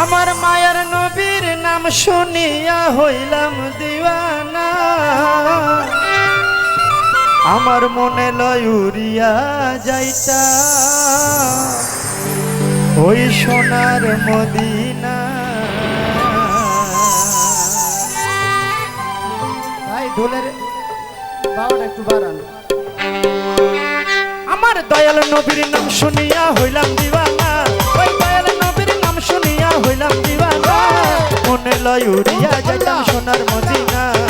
আমার মায়ের নবীর নাম শুনিয়া হইলাম দিওয়ানা। আমার মনে লয়ুরিয়া যাইতা। ওই সোনার মদিনা। ভাই ঢোলের বাবাটা একটু বাড়ান। আমার দয়াল নবীর নাম শুনিয়া হইলাম দিবা লয় উড়িয়া যাইতাম সোনার মদিনা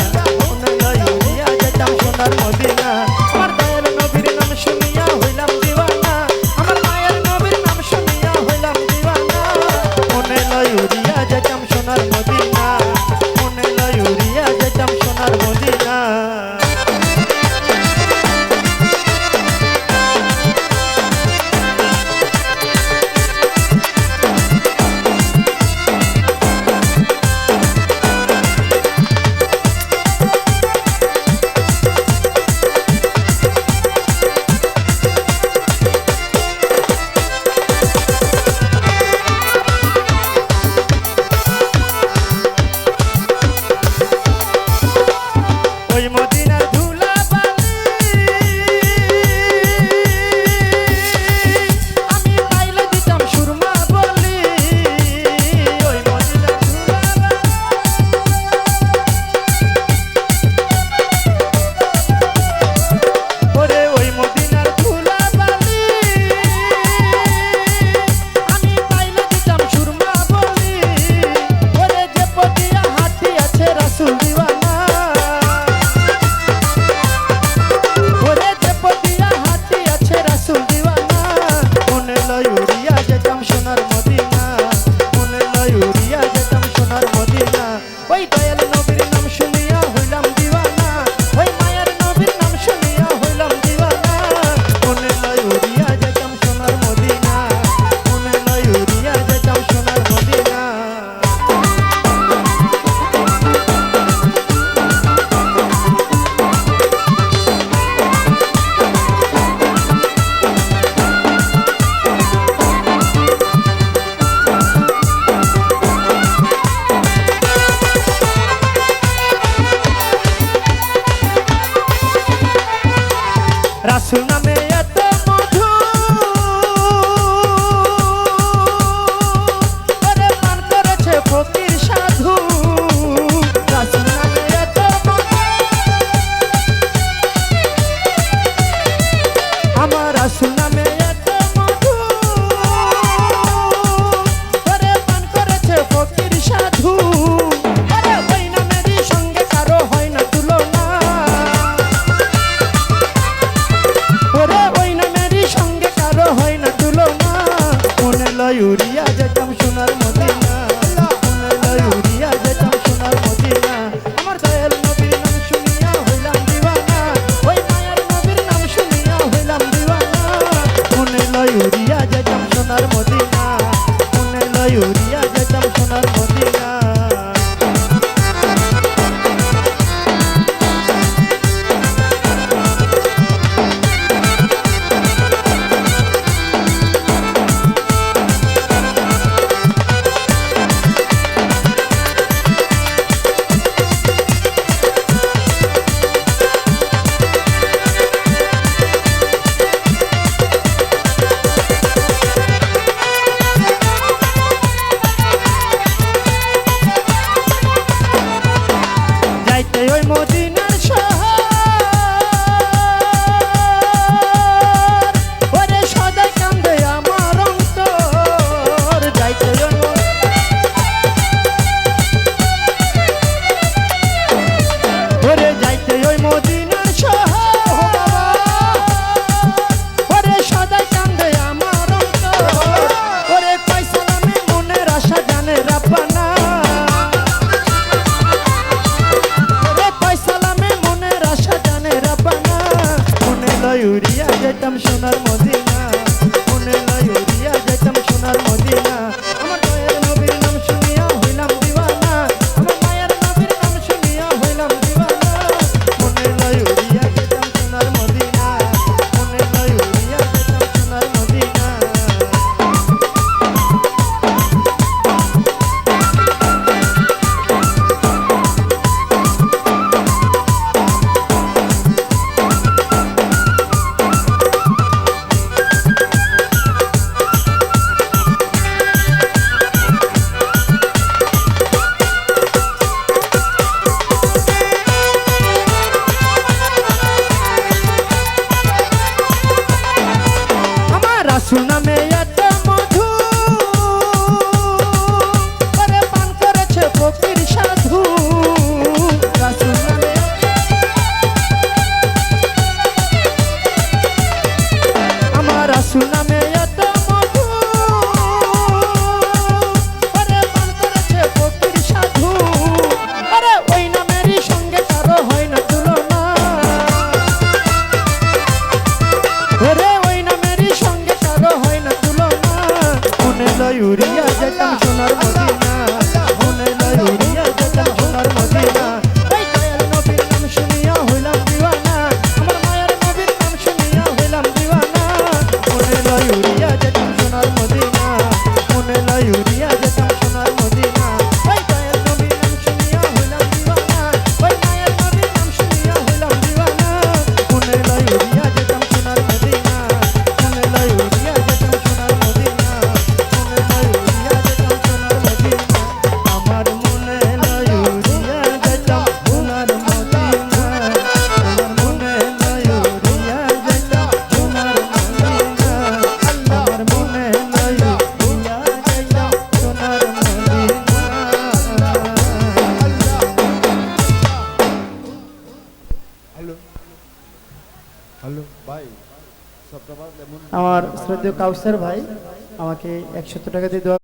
Racionamento. পাইয়া যেতাম সোনার মদিনা। আমার শ্রদ্ধেয় কাউসার ভাই আমাকে একশত টাকা দিয়ে দেওয়া